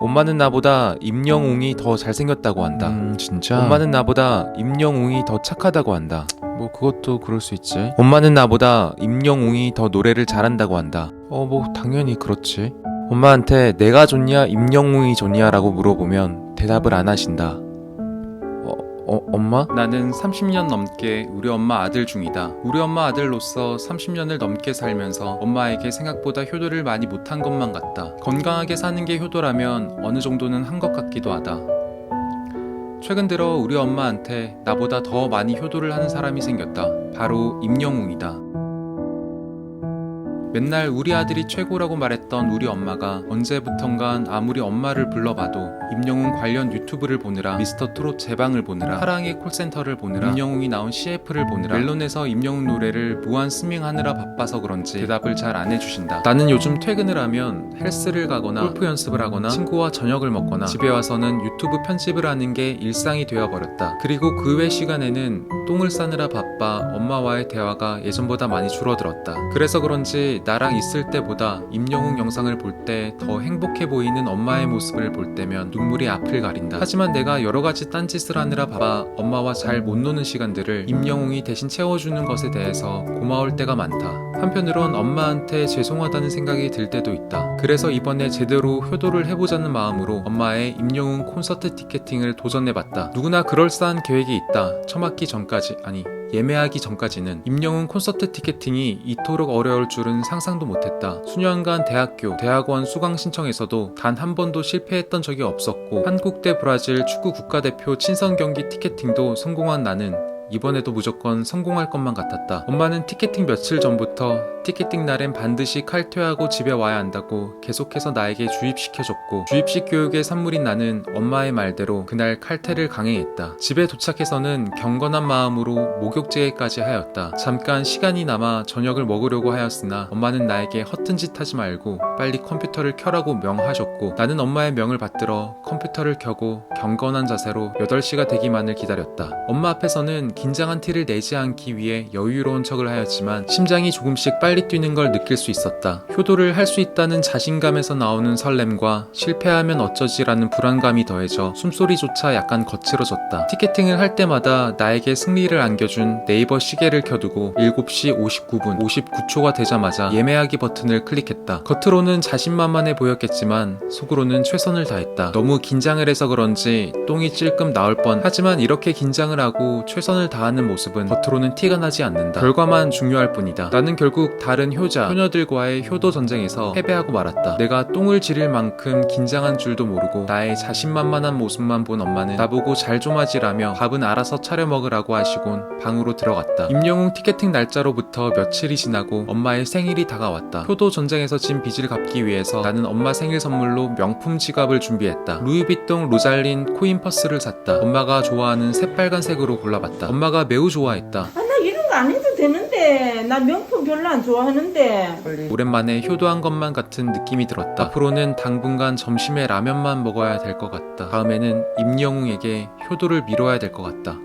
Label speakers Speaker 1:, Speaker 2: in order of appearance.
Speaker 1: 엄마는 나보다 임영웅이 더 잘생겼다고 한다.
Speaker 2: 음, 진짜.
Speaker 1: 엄마는 나보다 임영웅이 더 착하다고 한다. 뭐 그것도 그럴 수 있지. 엄마는 나보다 임영웅이 더 노래를 잘한다고 한다. 어 뭐 당연히 그렇지. 엄마한테 내가 좋냐 임영웅이 좋냐라고 물어보면 대답을 안 하신다. 어, 어 엄마? 나는 30년 넘게 우리 엄마 아들 중이다. 우리 엄마 아들로서 30년을 넘게 살면서 엄마에게 생각보다 효도를 많이 못한 것만 같다. 건강하게 사는 게 효도라면 어느 정도는 한 것 같기도 하다. 최근 들어 우리 엄마한테 나보다 더 많이 효도를 하는 사람이 생겼다. 바로 임영웅이다. 맨날 우리 아들이 최고라고 말했던 우리 엄마가 언제부턴간 아무리 엄마를 불러봐도 임영웅 관련 유튜브를 보느라 미스터 트롯 제방을 보느라 사랑의 콜센터를 보느라 임영웅이 나온 CF를 보느라 멜론에서 임영웅 노래를 무한 스밍하느라 바빠서 그런지 대답을 잘 안 해주신다. 나는 요즘 퇴근을 하면 헬스를 가거나 골프 연습을 하거나 친구와 저녁을 먹거나 집에 와서는 유튜브 편집을 하는 게 일상이 되어버렸다. 그리고 그 외 시간에는 똥을 싸느라 바빠 엄마와의 대화가 예전보다 많이 줄어들었다. 그래서 그런지 나랑 있을 때보다 임영웅 영상을 볼 때 더 행복해 보이는 엄마의 모습을 볼 때면 눈물이 앞을 가린다. 하지만 내가 여러 가지 딴짓을 하느라 바빠 엄마와 잘 못 노는 시간들을 임영웅이 대신 채워주는 것에 대해서 고마울 때가 많다. 한편으론 엄마한테 죄송하다는 생각이 들 때도 있다. 그래서 이번에 제대로 효도를 해보자는 마음으로 엄마의 임영웅 콘서트 티켓팅을 도전해봤다. 누구나 그럴싸한 계획이 있다. 처음 학기 전까지 아니 예매하기 전까지는 임영웅 콘서트 티켓팅이 이토록 어려울 줄은 상상도 못했다. 수년간 대학교, 대학원 수강 신청에서도 단 한 번도 실패했던 적이 없었고 한국 대 브라질 축구 국가대표 친선 경기 티켓팅도 성공한 나는 이번에도 무조건 성공할 것만 같았다. 엄마는 티켓팅 며칠 전부터 티켓팅 날엔 반드시 칼퇴하고 집에 와야 한다고 계속해서 나에게 주입시켜줬고 주입식 교육의 산물인 나는 엄마의 말대로 그날 칼퇴를 강행했다. 집에 도착해서는 경건한 마음으로 목욕제까지 하였다. 잠깐 시간이 남아 저녁을 먹으려고 하였으나 엄마는 나에게 허튼 짓 하지 말고 빨리 컴퓨터를 켜라고 명하셨고 나는 엄마의 명을 받들어 컴퓨터를 켜고 경건한 자세로 8시가 되기만을 기다렸다. 엄마 앞에서는 긴장한 티를 내지 않기 위해 여유로운 척을 하였지만 심장이 조금씩 빨리 뛰는 걸 느낄 수 있었다. 효도를 할 수 있다는 자신감에서 나오는 설렘과 실패하면 어쩌지라는 불안감이 더해져 숨소리조차 약간 거칠어졌다. 티켓팅을 할 때마다 나에게 승리를 안겨준 네이버 시계를 켜두고 7시 59분 59초가 되자마자 예매하기 버튼을 클릭했다. 겉으로는 자신만만해 보였겠지만 속으로는 최선을 다했다. 너무 긴장을 해서 그런지 똥이 찔끔 나올 뻔 하지만 이렇게 긴장을 하고 최선을 다하는 모습은 겉으로는 티가 나지 않는다. 결과만 중요할 뿐이다. 나는 결국 다른 효자, 효녀들과의 효도 전쟁에서 패배하고 말았다. 내가 똥을 지릴 만큼 긴장한 줄도 모르고 나의 자신만만한 모습만 본 엄마는 나보고 잘 좀 하지라며 밥은 알아서 차려 먹으라고 하시곤 방으로 들어갔다. 임영웅 티켓팅 날짜로부터 며칠이 지나고 엄마의 생일이 다가왔다. 효도 전쟁에서 진 빚을 갚기 위해서 나는 엄마 생일 선물로 명품 지갑을 준비했다. 루이비통 로잘린 코인 퍼스를 샀다. 엄마가 좋아하는 새빨간색으로 골라봤다. 엄마가 매우 좋아했다.
Speaker 3: 아, 나 이런 거 안 해도 되는데. 나 명품 별로 안 좋아하는데.
Speaker 1: 오랜만에 효도한 것만 같은 느낌이 들었다. 앞으로는 당분간 점심에 라면만 먹어야 될 것 같다. 다음에는 임영웅에게 효도를 미뤄야 될 것 같다.